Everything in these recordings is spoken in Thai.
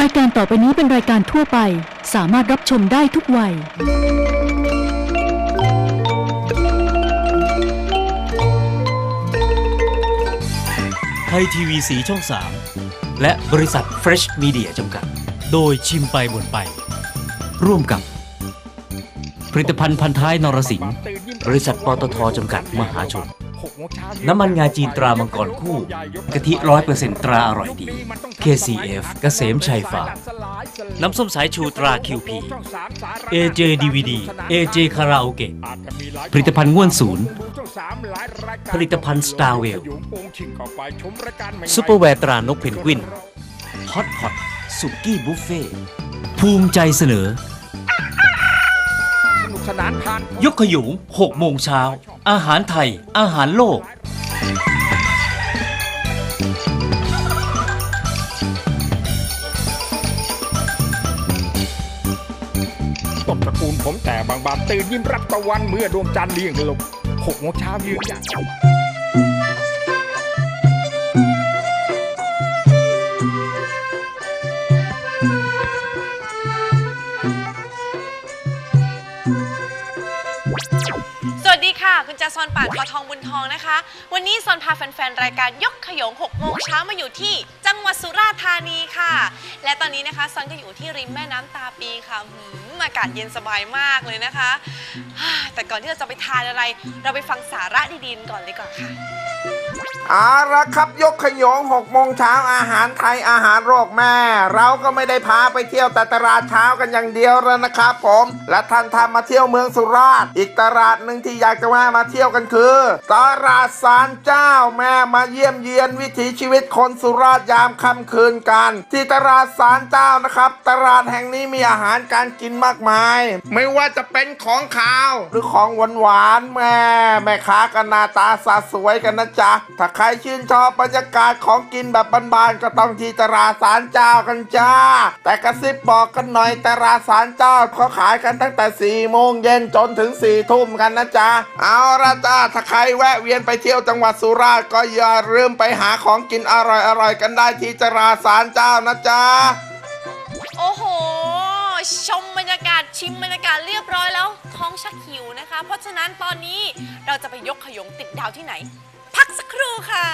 รายการต่อไปนี้เป็นรายการทั่วไป สามารถรับชมได้ทุกวัย ไทยทีวีสีช่อง 3 และบริษัท Fresh Media จำกัด โดยชิมไปบ่นไป ร่วมกับ ผลิตภัณฑ์พันท้ายนรสิงห์บริษัทปตทจำกัดมหาชน น้ำมันงาจีนตรามังกรคู่กะทิร้อยเปอร์เซ็นตราอร่อยดี KCF เกษมชัยฟาร์มน้ำส้มสายชูตรา QP AJ DVD AJ คาราโอเกะผลิตภัณฑ์ง่วนศูนย์ ผลิตภัณฑ์ Starwell ซูเปอร์แวร์ตรานกเพนกวินฮอตพอตสุกี้บุฟเฟ่ภูมิใจเสนอ สนานผ่านยกขยุง6โมงเช้า อาหารไทย อาหารโลกางบานตื่นยิ้มรับตะวันเมื่อดวงจันทร์เลี้ยงลงหกโมงเช้ายืนอย่างสวัสดีค่ะ คุณจาซอนป่านปอทองบุญทองนะคะ วันนี้ซอนพาแฟนๆ รายการยกขยง6โมงเช้ามาอยู่ที่จังหวัดสุราษฎร์ธานีค่ะ และตอนนี้นะคะซอนก็อยู่ที่ริมแม่น้ำตาปีค่ะ อากาศเย็นสบายมากเลยนะคะ แต่ก่อนที่เราจะไปทานอะไร เราไปฟังสาระดีๆก่อนเลยก่อนค่ะ เอาละครับยกขยง6โมงเช้าอาหารไทยอาหารโรคแม่ เราก็ไม่ได้พาไปเที่ยวแต่ตลาดเช้ากันอย่างเดียวแล้วนะครับผม และท่านทำมาเที่ยวเมืองสุราษฎร์อีกตลาดหนึ่งที่อยากจะมามาเที่ยวกันคือ ตลาดสารเจ้าแม่มาเยี่ยมเยียนวิถีชีวิตคนสุราษฎร์ยามค่ำคืนกัน ที่ตลาดสารเจ้านะครับ ตลาดแห่งนี้มีอาหารการกินมากมาย ไม่ว่าจะเป็นของขาว หรือของหวานหวานแม่แม่ค้ากันหน้าตาสาสวยกันนะจ๊ะถ้าใครชื่นชอบบรรยากาศของกินแบบบานๆก็ต้องที่ตลาดสารเจ้ากันจ้า แต่กระซิบบอกกันหน่อยตลาดสารเจ้าเขาขายกันตั้งแต่4ี่โมงเย็นจนถึง4ี่ทุ่มกันนะจ๊ะ เอาละจ้าถ้าใครแวะเวียนไปเที่ยวจังหวัดสุราษฎร์ก็อย่าลืมไปหาของกินอร่อยๆกันได้ที่ตลาดสารเจ้านะจ๊ะ โอ้โห ชมบรรยากาศชิมบรรยากาศเรียบร้อยแล้วท้องชักหิวนะคะ เพราะฉะนั้นตอนนี้เราจะไปยกขยงติดดาวที่ไหน พักสักครู่ค่ะ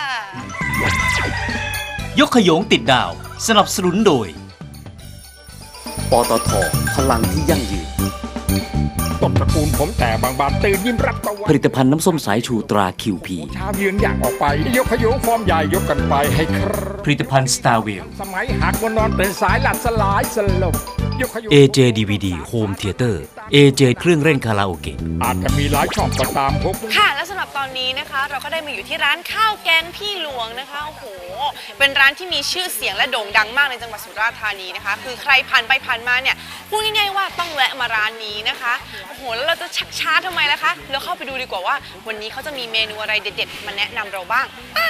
ยกขยงติดดาว สนับสนุนโดย ปตทพลังที่ยั่งยืนตบตระกูลผมแต่บางบานตื่นยิ้มรับตะวันผลิตภัณฑ์น้ำส้มสายชูตรา QP เช้ายืนอย่างออกไป ยกขยงฟอร์มใหญ่ยกกันไปให้ครบผลิตภัณฑ์ Starwell สมัยหักวันนอนตื่นสายหลับสลายสลบ ยกขยง AJ DVD Home Theater AJ เครื่องเล่นคาราโอเกะอาจจะมีหลายช่องก็ตามพบ ค่ะ และสำหรับต อนนี้นะคะ เราก็ได้มาอยู่ที่ร้านข้าวแกงพี่หลวงนะคะโอ้โหเป็นร้านที่มีชื่อเสียงและโด่งดังมากในจังหวัดสุราษฎร์ธานีนะคะ คือใครผ่านไปผ่านมาเนี่ยพูดง่ายๆว่าต้องแวะมาร้านนี้นะคะโอ้โหแล้วเราจะชักช้าทำไมล่ะคะเราเข้าไปดูดีกว่าว่า วันนี้เขาจะมีเมนูอะไรเด็ดๆมาแนะนำเราบ้างไป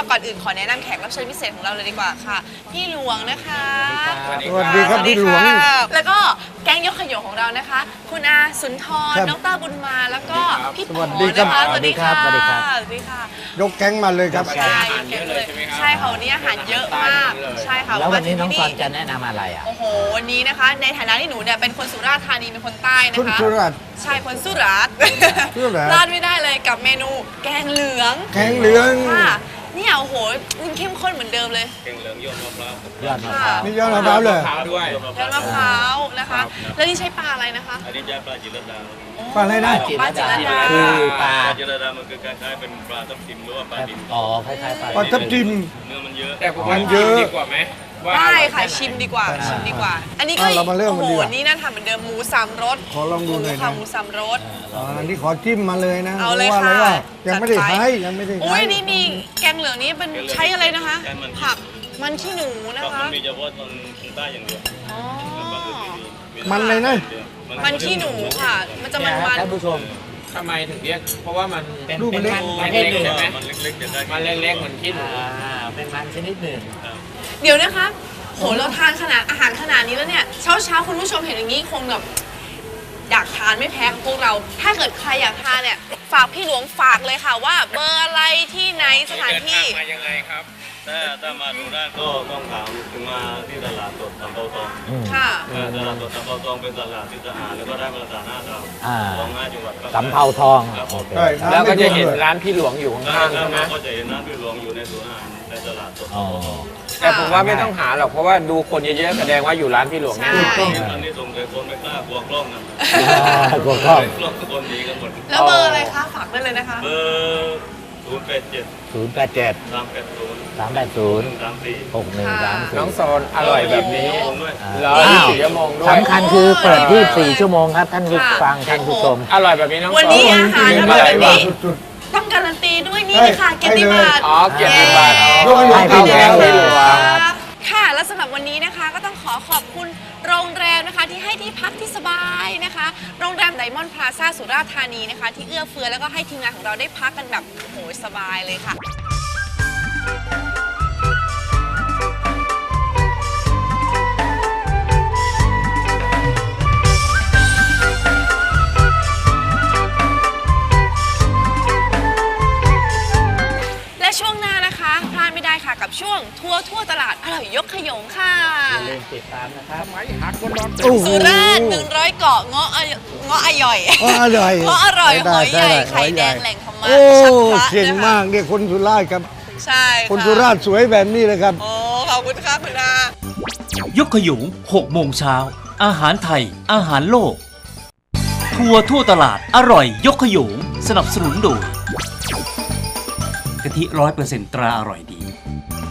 ก็ก่อนอื่นขอแนะนำแขกรับเชิญพิเศษของเราเลยดีกว่าค่ะ พี่หลวงนะคะสวัสดีครับพี่หลวง ค่ะแล้วก็แก๊งยกขยงของเรานะคะ คุณอาสุนทรครับน้องต้าบุญมาแล้วก็พี่สป๋วัอสดีครับนะคะสวัสดีค่ะสวัสดีครับสวัสดีค่ะยกแก๊งมาเลยครับ ใช่เยอะเลยใช่ค่ะวันนี้อาหารเยอะมากใช่ค่ะแล้ววันนี้น้องมาซถึอนจะแนะนำอะไรอะ โอ้โหวันนี้นะคะ ในฐานะที่หนูเนี่ยเป็นคนสุราษฎร์ธานีเป็นคนใต้นะคุณคะสุรัตน์ใช่คนสุราษฎร์สุราษฎร์ พลาดไม่ได้เลยกับเมนูแกงเหลือง แก๊งเหลือง ค่ะ เนี่ยโอ้โหมันเข้มข้นเหมือนเดิมเลยยอดมะพร้าวนี่ยอดมะพร้าวเลยยอดมะพร้าวนะคะ แล้วนี่ใช้ปลาอะไรนะคะ อันนี้จะปลาจิรดาปลาอะไรนะจิตปลารจิดารดาคือปลาปลาจิรดามันคือคล้ายๆเป็นปลาทับทิมหรือว่าปลาดินอ๋อคล้ายๆปลาปลาทับทิมเนื้อมันเยอะมันเยอะได้ค่ะชิมดีกว่าชิมดีกว่า อันนี้ก็อะเรามาเริ่มโอ้กันโหดีกว่านี่น่าทำเหมือนเดิมหมูสามรสขอลองดูหน่อยนะ ค่ะหมูสามรสอ๋ออันนี้ขอจิ้มมาเลยนะเอาเลยพราะว่าค่ะอะไรวะยังไม่ได้จัดไปใช้ยังไม่ได้อุ้ใช้ยนี่มีแกงเหลืองนี้เป็นใช้อะไรนะคะ ผักมันขี้หนูนะก็มัคะนมีเฉพาะตรงใต้อย่างเดียวอ๋อบางอื่นไม่มีมันเลยนะ มันขี้หนูค่ะ มันจะมันมันท่านผู้ชมทำไมถึงเรียก เพราะว่ามันเป็นรูปเป็นเล็ก มันประเภทหนึ่งใช่ไหมมันเล็กๆจะได้มันเล็กๆเหมือนขี้หนู อ่าเป็นมันชนิดหนึ่ง เดี๋ยวนะคะโหเราทานขนาดอาหารขนาดนี้แล้วเนี่ยเช้าเช้าๆคุณผู้ชมเห็นอย่างนี้คงแบบอยากทานไม่แพ้กับพวกเรา ถ้าเกิดใครอยากทานเนี่ยฝากพี่หลวงฝากเลยค่ะว่า เบอร์อะไรที่ไหนสถานที่มายังไงครับ ถ้าถ้ามาดูได้ก็ต้องถามถึงมาที่ตลาดสดสำเภาทองค่ะ เออตลาดสดสำเภาทองเป็นตลาดที่สะอาดแล้วก็ได้มาตรฐานห้าดาวอ่า ของห้าจังหวัดภคใต้สำเภาทองครับผโอมเค ใช่แล้วก็จะเห็นร้าร้านพี่หลวงอยู่ข้างๆถ้าใช่ไหมมาก็จะเห็นร้านพี่หลวงอยู่ในสวนอาหารในตลาดสดอ๋อ แต่ผมว่าไม่ต้องหาหรอกเพราะว่าดูคนเยอะๆแสดงว่าอยู่ร้านพี่หลวงแน่ใช่ตอนนี้ส่งแต่คนไม่กล้ากลัวกล้องนะกลัวกล้อง กล้องคนหนีกันหมดแล้วเบอร์อะไรคะฝากได้เลยนะคะ เบอร์ศูนย์แปดเจ็ดศูนย์แปดเจ็ดสามแปดศูนย์สามแปดศูนย์สามสี่หกหนึ่งสามสี่น้องโซนอร่อยแบบนี้ผมด้วยรอที่สี่ชั่วโมงด้วย สำคัญคือเปิด 24 ชั่วโมงครับ ท่านผู้ฟังท่านผู้ชม อร่อยแบบนี้น้องโซวันนี้อาหารอร่อยแบบนี้สุดต้องการั นตีด้วยนี่เลยค่ะเกียรติบัตรอ๋อเกียรติบัตรอ๋อยกให้ให้พี่แดงพี่หลวค่ะและสำหรับวันนี้นะคะก็ต้องขอขอบคุณโรงแรมนะคะที่ให้ที่พักที่สบายนะคะ โรงแรมไดมอนด์พลาซ่าสุราษฎร์ธานีนะคะ ที่เอื้อเฟื้อแล้วก็ให้ทีมงานของเราได้พักกันแบบโอ้โหสบายเลยค่ะ กับช่วงทัวร์ทั่วตลาดอร่อยยกขยงค่ะอย่าลืมติดตามนะครับไม้หักบนนอนโอ้โห สุราษฎร์หนึ่งร้อยเกาะเงาะอเงาะอร่อยอ๋ออร่อยเงาะอร่อยหได้อยใหญ่ได้ไข่แดงหอยใหญ่ แหล่งธรรมะโอ้ชักพระเก่งนะคะมากเนี่ยคนสุราษฎร์ครับ ใช่ะคนสุราษฎร์สวยแบบนี้เลยครับ โอ้ขอบคุณครับคุณอา ยกขยุง6โมงเช้า อาหารไทย อาหารโลก ทัวร์ทั่วตลาด อร่อย ยกขยุงสนับสนุนโดยกะทิร้อยเปอร์เซ็นตราอร่อยดี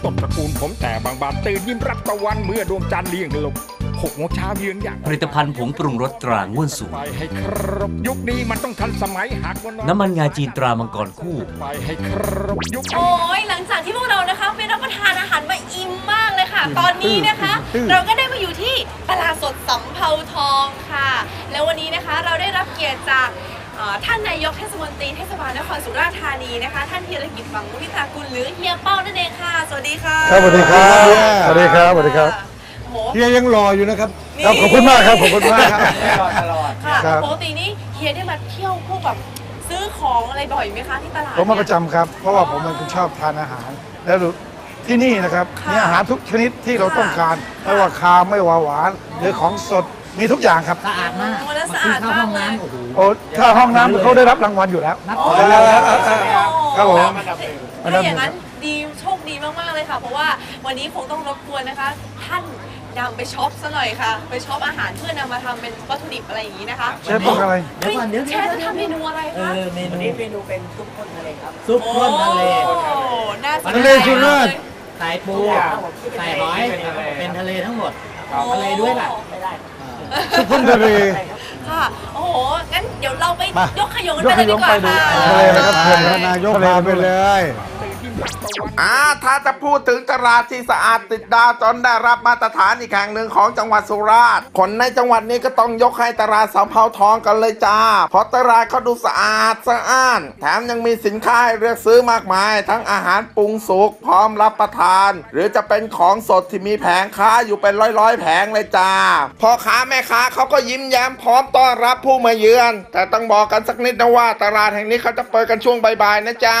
ต้นตระกูลผมแต่บางบานตื่นยิ้มรับตะวันเมื่อดวงจันทร์เลี่ยงลงหกโมงเช้าเยือนอย่างผลิตภัณฑ์ผงปรุงรสตราง่วนสูงไปให้ครบยุคนี้มันต้องทันสมัยหักบนนอนน้ำมันงาจีนตรามังกรคู่ไปให้ครบยุคนี้โอ้ยหลังจากที่พวกเรานะคะไปรับประทานอาหารมาอิ่มมากเลยค่ะ ตอนนี้นะคะอื้อเราก็ได้มาอยู่ที่ตลาดสดสำเภาทองค่ะ แล้ววันนี้นะคะเราได้รับเกียรติจากเอ่อ ท่านนายกเทศมนตรีเทศบาลนครสุราษฎร์ธานีนะคะ ท่านธีรกิจฝังมุทิตากุลหรือเฮียเป้านั่นเองค่ะ สวัสดีค่ะครับสวัสดีครับสวัสดีครับสวัสดีครับโอ้โห เฮียยังรออยู่นะครับนี่ ครับขอบคุณมากครับขอบคุณมากครับค่ะครับ ปกตินี่เฮียได้มาเที่ยวพวกแบบซื้อของอะไรบ่อยไหมคะที่ตลาดผมมาเนี่ยประจำครับ เพราะว่าผมเป็นคนชอบทานอาหาร แล้วดูที่นี่นะครับค่ะมีอาหารทุกชนิดที่เราค่ะต้องการ ไม่ว่าคาวไม่ว่าหวาน หรือของสด มีทุกอย่างครับ สะอาดมากโอ้แล้วสะอาดมากเลยโอ้โห โอ้ถ้าห้องน้ำเขาได้รับรางวัลอยู่แล้วนับ อ๋อถือครับผม ถ้าอย่างนั้นดีโชคดีมากๆเลยค่ะ เพราะว่าวันนี้คงต้องรบกวนนะคะ ท่านนำไปช็อปซะหน่อยค่ะ ไปช็อปอาหารเพื่อนำมาททำเป็นวัตถุดิบอะไรอย่างนี้นะคะเชฟบอกอะไร เดี๋ยวก่อนเดี๋ยวเชเดี๋ยวฟจะทำเมนูอะไรเอคะอเมนูนี้เมนูเป็นซุปข้นทะเลครับซุปข้นทะเล โอ้น่าสนใจทะเลสุราษฎร์ ใส่ปู ใส่หอย เป็นทะเลทั้งหมด ทะเลด้วยล่ะ สุพรรณทะเลค่ะ โอ้โห งั้นเดี๋ยวเราไปมายกขยงกันไปเลยดีกว่ายกขยงไปดูค่ะ ทะเลนะครับเชิญท่านนายกพาไปเลย อ่าถ้าจะพูดถึงตลาดที่สะอาดติดดาวจนได้รับมาตรฐานอีกแห่งหนึ่งของจังหวัดสุราษฎร์คนในจังหวัดนี้ก็ต้องยกให้ตลาดสำเภาทองกันเลยจ้า เพราะตลาดเขาดูสะอาดสะอ้าน แถมยังมีสินค้าให้เลือกซื้อมากมาย ทั้งอาหารปรุงสุกพร้อมรับประทาน หรือจะเป็นของสดที่มีแผงค้าอยู่เป็นร้อยๆแผงเลยจ้าพ่อค้าแม่ค้าเขาก็ยิ้มแย้มพร้อมต้อนรับผู้มาเยือน แต่ต้องบอกกันสักนิดนะว่าตลาดแห่งนี้เขาจะเปิดกันช่วงบ่ายๆนะจ๊ะ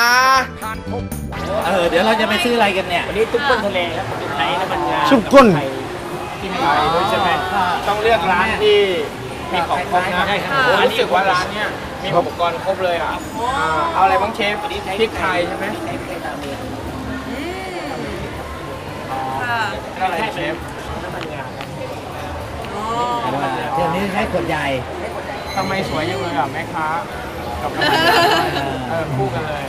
เออเดี๋ยวเราจะไปซื้ออะไรกันเนี่ย วันนี้ซุปข้นทะเลครับใช้น้ำมันงาซุปข้นกินไทยด้วยใช่ไหมต้องเลือกร้านที่มีของครบนะใช่ครับผมรู้สึกว่าร้านเนี้ยมีอุปกรณ์ครบเลยอะอ่าเอาอะไรบ้างเชฟพริกไทยใช่ไหมค่ะอะไรเชฟอ๋อเที่ยวนี้ใช้ขวดใหญ่ทำไมสวยจังเลยอะแม่ค้ากับน้ำมันงาเออคู่กันเลย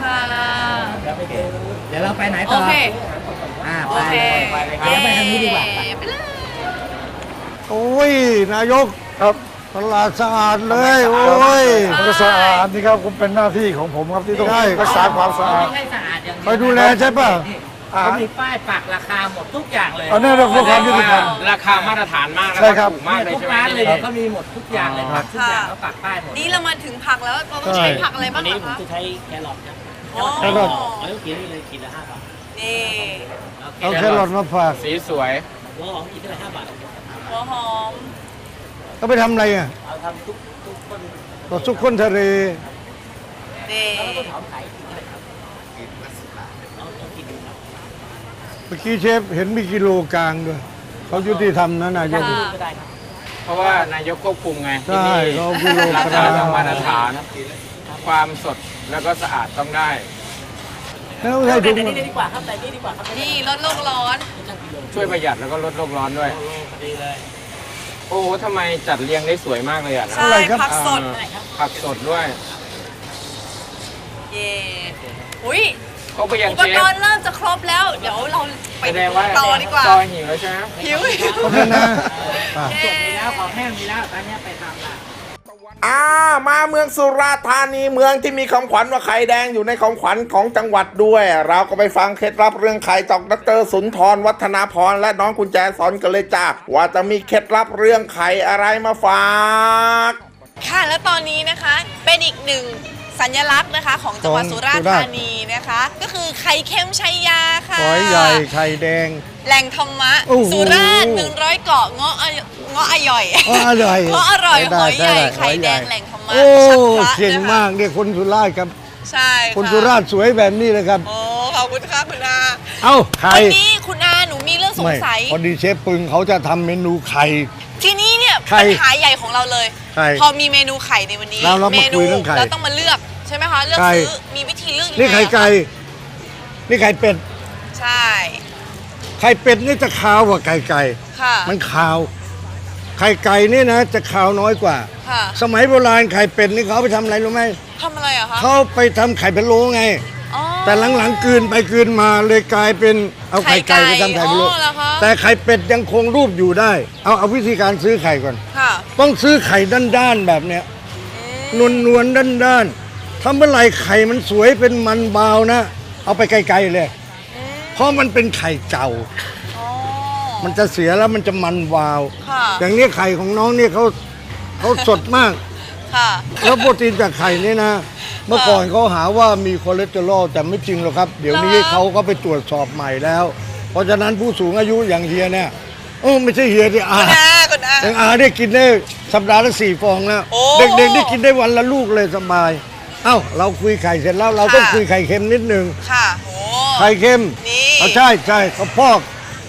ค่ะเดี๋ยวเราไปไหนโอต่อเค อ่าโอไปเคไปเลยครับเดี๋ยวไปทางนี้ดีกว่าเย้ไปเลย โอ้ย นายกครับตลาดสะอาดเลย โอ้ยก็สะอาดนี่ครับผมเป็นหน้าที่ของผมครับที่ต้องรักษาความสะอาดไม่ใช่สะอาดอย่างเดียวไปดูแลใช่ป่ะอ่า เขามีป้ายปักราคาหมดทุกอย่างเลยเอาแน่เราเพื่อความยุติธรรม ราคามาตรฐานมากนะใช่ครับ ถูกมากเลยทุกใช่ไหมร้านเลยเนี่ยเขามีหมดทุกอย่างเลยครับทุกอย่างค่ะเขาปักป้ายหมดนี่เรามาถึงผักแล้วเราต้องใช้ผักอะไรบ้างนี้เหรอผมคะจะใช้แครอทครับอ๋อแครอทเอาลูกเกียนี่เลยขีดละห้าบาทนี่เอาแครอทมาฝากสีสวย หัวหอมขีดละห้าบาทหัวหอมก็ไปทำอะไรอะเอาทำทุกทุกคนก็ซุกข้นทะเลนี่แล้วก็หอมขายขีดเลยครับเอาเอาขีดหนึ่งครับ เมื่อกี้เชฟเห็นมีกิโลกลางด้วยเขายุติธรรมนะนายก ค่ะก็ได้ครับเพราะว่านายกควบคุมไงที่ใช่นี่เขากิโลกรารัคาต้องมมาตรฐาน ความสดแล้วก็สะอาดต้องได้แล้วใส่ถุแต่งนี่ดีกว่าครับแต่นี่ดีกว่าครับนี่ลดโลกร้อน ช่วยประหยัดแล้วก็ลดโลกร้อนด้วยดีเลยโอ้ทำไมจัดเรียงได้สวยมากเลยอะใช่ผักสด เออผักสดด้วย เย่อุ้ย เขาไปยังอุปเชกฟรณ์เริ่มจะครบแล้ว เดี๋ยวเราไปแสดงว่าต่อดีกว่าจอยหิวแล้วใช่ไหม หิวหิวขอบคุณนะอะเย่มีแล้วของแห้งมีแล้วตอนนี้ไปทำละ อ่ามาเมืองสุราษฎร์ธานีเมืองที่มีของขวัญว่าไข่แดงอยู่ในของขวัญของจังหวัดด้วย เราก็ไปฟังเคล็ดลับเรื่องไข่จากดรสุนทรวัฒนาพรและน้องกุญแจสอนกันเลยจ้าว่าจะมีเคล็ดลับเรื่องไข่อะไรมาฝาก ค่ะแล้วตอนนี้นะคะเป็นอีกหนึ่ง สัญลักษณ์นะคะของจังหวัดของสุราษฎสุร์ราษธาฎร์นีนะคะ ก็คือไข่เค็มชัยยาค่ะ หอยใหญ่ไข่แดง แหล่งธรรมะ โอ้โหสุราษฎร์หนึ่งร้อยเกาะเงาะอะเงาะอร่อยอ๋ออร่อยเงาะอร่อยหได้อยใหญ่ได้ไข่แดงหอยใหญ่ แหล่งธรรมะโอ้ชักพระเก่งนะคะมากเนี่ยคนสุราษฎร์ครับ ใช่ะคนสุราษฎร์สวยแบบนี้เลยครับ โอ้ขอบคุณค่ะคุณอาเอ้าไข่วันนี้คุณอาหนูมีเรื่องสงไม่สัย พอดีเชฟปึงเขาจะทำเมนูไข่ทีนี้เนี่ยไข่ปัญหาใหญ่ของเราเลยไข่พอมีเมนูไข่ในวันนี้เราเรามาเมนูคุยเรื่องไข่เราต้องมาเลือกใช่ไหมคะเลือกไข่ ซื้อมีวิธีเลือกยังไงนี่ไข่ไก่อะนี่ไข่เป็ดใช่ไข่เป็ดนี่จะคาวกว่าไก่ไก่ ค่ะมันคาว ไข่ไก่นี่นะ จะคาวน้อยกว่า ค่ะสมัยโบราณไข่เป็ดนี่เขาเอาไปทำอะไรรู้ไหมทำอะไรอะคะเขาไปทำไข่พะโล้ไงอ๋อ แต่หลังๆกลืนไปกลืนมาเลยกลายเป็นเอาไข่ไก่ไปทำไข่พะโล้อ๋อเหรอคะแต่ไข่เป็ดยังคงรูปอยู่ได้ เอาเอาวิธีการซื้อไข่ก่อนค่ะต้องซื้อไข่ด้านๆแบบเนี้ยนวลนวลด้านด้านๆถ้าเมื่อไหรไข่มันสวยเป็นมันบาวนะ เอาไปไกลๆเลย เพราะมันเป็นไข่เก่าอ๋อมันจะเสียแล้วมันจะมันวาวค่ะอย่างนี้ไข่ของน้องเนี่ยเขาเขาสดมาก ค่ะ แล้วโปรตีนจากไข่นี่นะ เมื่อก่อนเขาหาว่ามีคอเลสเตอรอลแต่ไม่จริงหรอกครับ เดี๋ยวนี้เหรอเขาก็ไปตรวจสอบใหม่แล้ว เพราะฉะนั้นผู้สูงอายุอย่างเฮียเนี่ยโอ้ไม่ใช่เฮียดิอาคุณอาคุณอาอย่างอาได้กินได้สัปดาห์ละสี่ฟองแล้วโอ้ เด็กๆได้กินได้วันละลูกเลยสบาย เอ้าเราคุยไข่เสร็จแล้วเราต้องค่ะคุยไข่เค็มนิดนึง ค่ะโอ้ ไข่เค็มนี่เอาใช่ใช่เขาพอก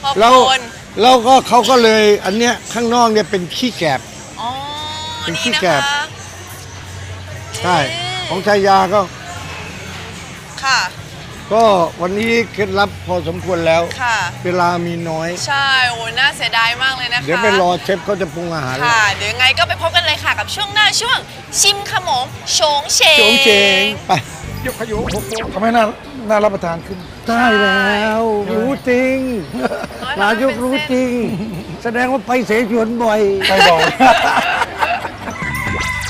ขอบแล้วคุณแล้วก็เขาก็เลยอันเนี้ยข้างนอกเนี่ยเป็นขี้แกบ อ๋อเป็นนี่ขี้นะแกบ คะ ใช่อืมของชายาก็ ค่ะ ก็วันนี้เคล็ดลับพอสมควรแล้ว ค่ะ เวลามีน้อย ใช่ โอ้น่าเสียดายมากเลยนะคะ เดี๋ยวไปรอเชฟเขาจะปรุงอาหารแล้วค่ะ เดี๋ยวยังไงก็ไปพบกันเลยค่ะกับช่วงหน้าช่วง ชิมขมงโฉงเฉงโจงเจงไปยกขยุหกโมงทำให้น่าน่ารับประทานขึ้น ได้แล้ว รู้จริงนายกรู้จริง แสดงว่าไปเสฉวนบ่อย ไปบอก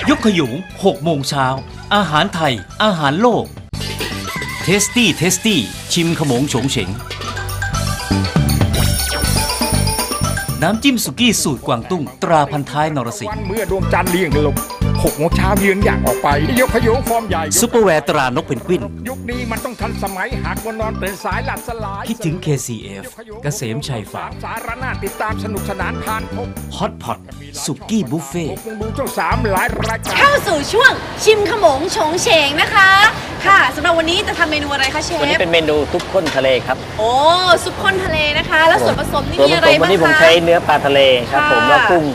ยกขยุง6โมงเช้า อาหารไทย อาหารโลก เทสตี้ เทสตี้ ชิมขมงโฉงเฉง น้ำจิ้มสุกี้สูตรกวางตุ้ง ตราพันท้ายนรสิงวันห์เมื่อดวงจันทร์เลี้ยงลง หกโมงเช้าเยือนอย่างออกไป ยกขยุฟอร์มใหญ่ซุปเปอร์แวร์ตรานกเพนกวิน ยุคนี้มันต้องทันสมัยหากวันนอนตื่นสายหลับสลาย คิดถึง KCF เกษมชัยฟาร์มสารนาติดตามสนุกสนานผ่านพบฮอตพอตสุกี้บุฟเฟ่หกโมงดูช่องสามหลายรายการเข้าสู่ช่วงชิมขมงโฉงเฉงนะคะ ค่ะสำหรับวันนี้จะทำเมนูอะไรคะเชวันนี้ฟเป็นเมนูซุปข้นทะเลครับ โอ้ซุปข้นทะเลนะคะ แล้วส่วนผสมนี่ส่วนมีผอะไรสมบ้างคะวันนี้ผมใช้เนื้อปลาทะเลครับผมค่ะแล้วกุ้ง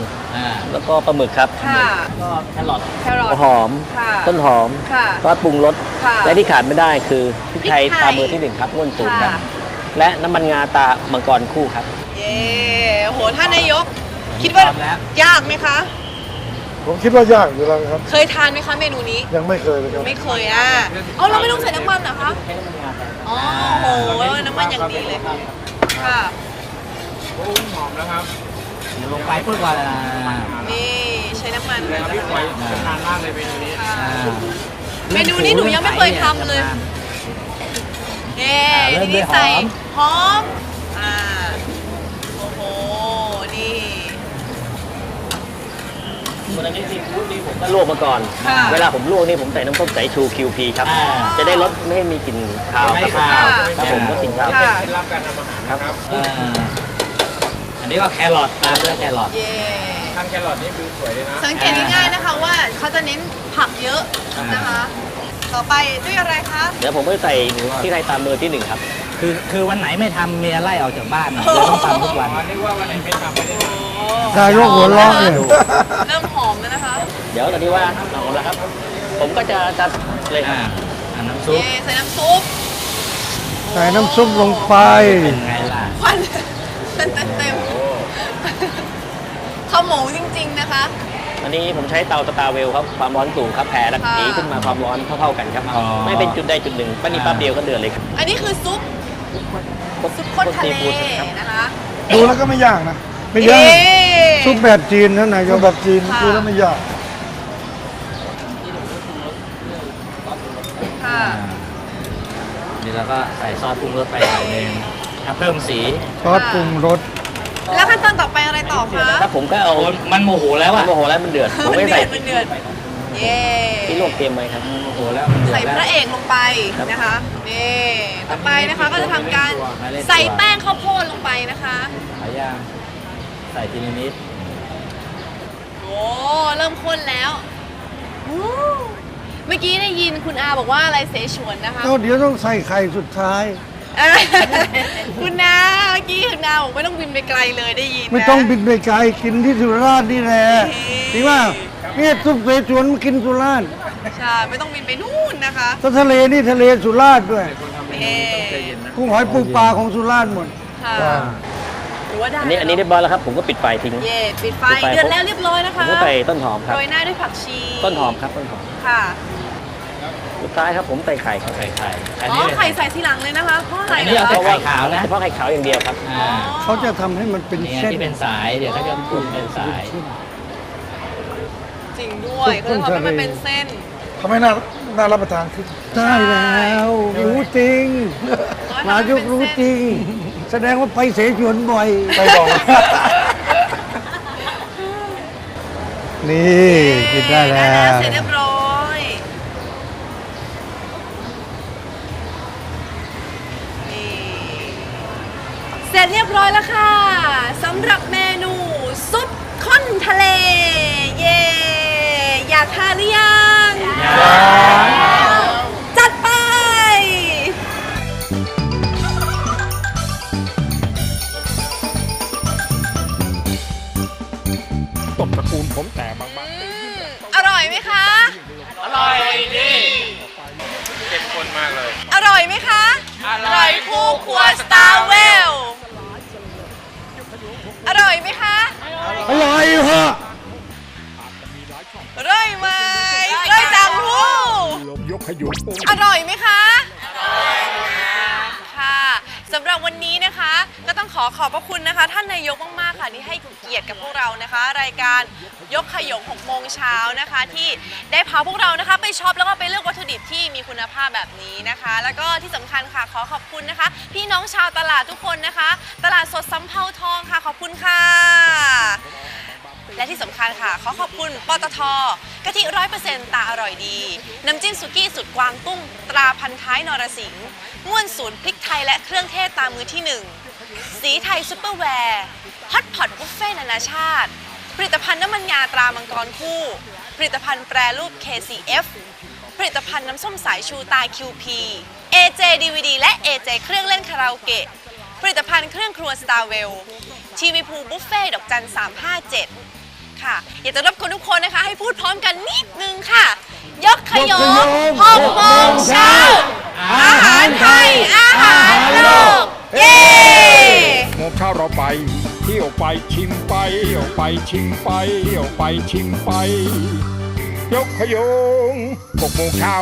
แล้วก็ปลาหมึกครับค่ะ ก็แครอทแครอทหัวหอม ค่ะต้นหอมค่ะก็ปรุงรสค่ะและที่ขาดไม่ได้คือพริกไทยพริกไทย ตาเบอร์ที่หนึ่งครับง่วนสูตรครับ ค่ะ และน้ำมันงาตามังกรคู่ครับ เย้โหท่านนายก คิดว่า พร้อมแล้ว ยากไหมคะ ผมคิดว่ายากอยู่แล้วครับ เคยทานไหมคะเมนูนี้ ยังไม่เคยเลยครับ ไม่เคยอะเอาเราไม่ต้องใส่น้ำมันเหรอคะ ใช้น้ำมันงาครับอ๋อโหน้ำมันอย่างดีเลย ค่ะ โอ้หอมแล้วครับ ลงไปเพื่อว่านี่ชน้ำมันเลยครับพี่หอยจะทานมากเลยเมนูนี้ค่ะเมนูนี้หนูยังไม่เคยทำเลยเย้อ่าเริ่มด้วยนี่ใส่หอมหอมอ่าโอ้โห นี่คนอันนี้ซีฟู้ดนี่ผมก็ลวกมาก่อนค่ะเวลาผมลวกนี่ผมใส่น้ำส้มสายชู QP ครับ จะได้รสไม่ให้มีกลิ่นคาวไม่ครับคาวครับผมก็กลิ่นคาวค่ะเคล็ดลับการทำอาหารนะครับอั นนี้ก็แครอทตามด้วยแครอทเย้ทานแครอทนี่คือสวยเลยนะสังเกตง่ายๆนะคะว่าเขาจะเน้นผักเยอะนะคะ ต่อไปด้วยอะไรคะ เดี๋ยวผมก็ใส่ที่ไทยตามมือที่หนึ่งครับ คือคือวันไหนไม่ทำเมียไล่ออกจากบ้านเราต้องทำทุกวันอ๋อนึกว่าวันไหนไม่ทำไม่ได้ทำนายกหัวเราะเนี่ยเริ่มหอมแล้วนะคะ เดี๋ยวตอนนี้ว่าเอาละครับ ผมก็จะจะเลยครับอ่าอันน้ำซุปเย้ใส่น้ำซุปใส่น้ำซุปลงไปเป็นไงล่ะควันเต็มเต็มๆข้าว หมูจริง ๆนะคะ อันนี้ผมใช้เตาสตาร์เวลครับความร้อนสูงครับแผ่รัศมีค่ะขึ้นมาความร้อนเท่าๆกันครับอ๋อ ไม่เป็นจุดใดจุดหนึ่งปั้นนี้แป๊บเดียวก็เดือดเลยครับอันนี้คือซุปซุปข้นทะเลซีฟู้ดครับนะคะดูแล้วก็ไม่ยากนะ ไม่ยากเย้ซุปแบบจีนนะนายดูกแบบจีนค่ะ ดูแล้วไม่ยากค่ะ นี่แล้วก็ใส่ซอสปรุงรสไปหน่อยนึงถ้าเพิ่มสีซอสปรุงรส แล้วขั้นตอนต่อไปอะไรต่อคะถ้าผมก็เอาโอ้มันโมโหแล้วมัอะนโมโหแล้วมันเดือด ผมมันไม่เดืใส่อดมันเดือดเย้ที่ลวกเตรียมไว้ครับ โมโหแล้วมันเดือดใส่พแล้ว ระเอกลงไปนะคะนี่ต่อไปนะคะก็จะทำการใส่แป้งข้าวโพดลงไปนะคะหลายอย่างใส่ทีละนิดโอ้เริ่มข้นแล้วอู้เมื่อกี้ได้ยินคุณอาบอกว่าอะไรเสฉวนนะคะแล้วเดี๋ยวต้องใส่ไข่สุดท้าย อะคุณนาเมื่อกี้คุณนาบอกไม่ต้องบินไปไกลเลยได้ยินนะ ไม่ต้องบินไปไกลกินที่สุราษฎร์นี่แหละเฮ้จริงว่าเนี่ยซุปเสฉวนมากินสุราษฎร์ใช่ไม่ต้องบินไปนู่นนะคะถ้าทะเลนี่ทะเลสุราษฎร์ด้วย เอ๊กุ้งหอยปูปลาของสุราษฎร์หมด ค่ะหรือว่าได้อันนี้อันนี้เรียบร้อยแล้วครับผมก็ปิดไฟทิ้ง เย่ปิดไฟปิดไฟ เดือดแล้วเรียบร้อยนะผมคะก็ใส่ต้นหอมครับ โรยหน้าด้วยผักชีต้นหอมครับต้นหอม ค่ะ สุดท้ายครับผมใส่ไข่ครับใส่ไข่อันอ๋นี้อเลยไข่ใส่ทีหลังเลยนะคะเพราะอะไรอันนี้เหรอเอาคะแต่ไข่ขาวนะเฉพาะไข่ขาวอย่างเดียวครับ อ่าเขาจะทำให้มันเป็นเนี่ยเส้นที่เป็นสายเดี๋ยวเขาจะปรุงเป็นสาย จริงด้วยเขาจะทำให้มันเป็นเส้น ทำให้น่าน่ารับประทานขึ้น ได้แล้วรู้จริงอ๋อนายกรู้จริง แสดงว่าไปเสฉวนบ่อย ไปบอก นี่กินได้แล้วเสร็จเรียบร้อ ร็จเรียบร้อยแล้วค่ะสำหรับเม ฮะอร่อยไหมอร่อยจังหู้ๆยกขยุงโอ้อร่อยไหมคะ อร่อยค่ะสำหรับวันนี้นะคะ ก็ต้องขอขอบพระคุณนะคะ ท่านนายกมากๆค่ะที่ให้เกียรติกับพวกเรานะคะ รายการยกขยง6โมงเช้านะคะ ที่ได้พาพวกเรานะคะ ไปช็อปแล้วก็ไปเลือกวัตถุดิบที่มีคุณภาพแบบนี้นะคะ แล้วก็ที่สำคัญค่ะขอขอบคุณนะคะ พี่น้องชาวตลาดทุกคนนะคะ ตลาดสดสำเภาทองค่ะขอบคุณค่ะ และที่สำคัญค่ะ ขอขอบคุณปตทกะทิร้อยเปอร์เซ็นต์ตาอร่อยดี น้ำจิ้มสุกี้สุดกวางตุ้ง ตราพันท้ายนรสิงห์ม่วนศูนย์พริกไทยและเครื่องเทศตามมือที่หนึ่งสีไทยซุปเปอร์แวร์ฮอตพอตบุฟเฟ่นานาชาติ ผลิตภัณฑ์น้ำมันงาตรามังกรคู่ ผลิตภัณฑ์แปรรูป KCF ผลิตภัณฑ์น้ำส้มสายชูตา QP AJ DVD และ AJ เครื่องเล่นคาราโอเกะผลิตภัณฑ์เครื่องครัว Star w e l l ทีวีพูบุฟเฟ่ดอกจัน357 ค่ะ อยากจะรบกวนทุกคนนะคะ ให้พูดพร้อมกันนิดนึงค่ะ ยกขยงหกโมงเช้าอาหารไทย อาหารโลก เย้โมงเช้าเราไปเที่ยวไปชิมไปเที่ยวไปชิมไปเที่ยวไปชิมไป ยกขยงหกโมงเช้า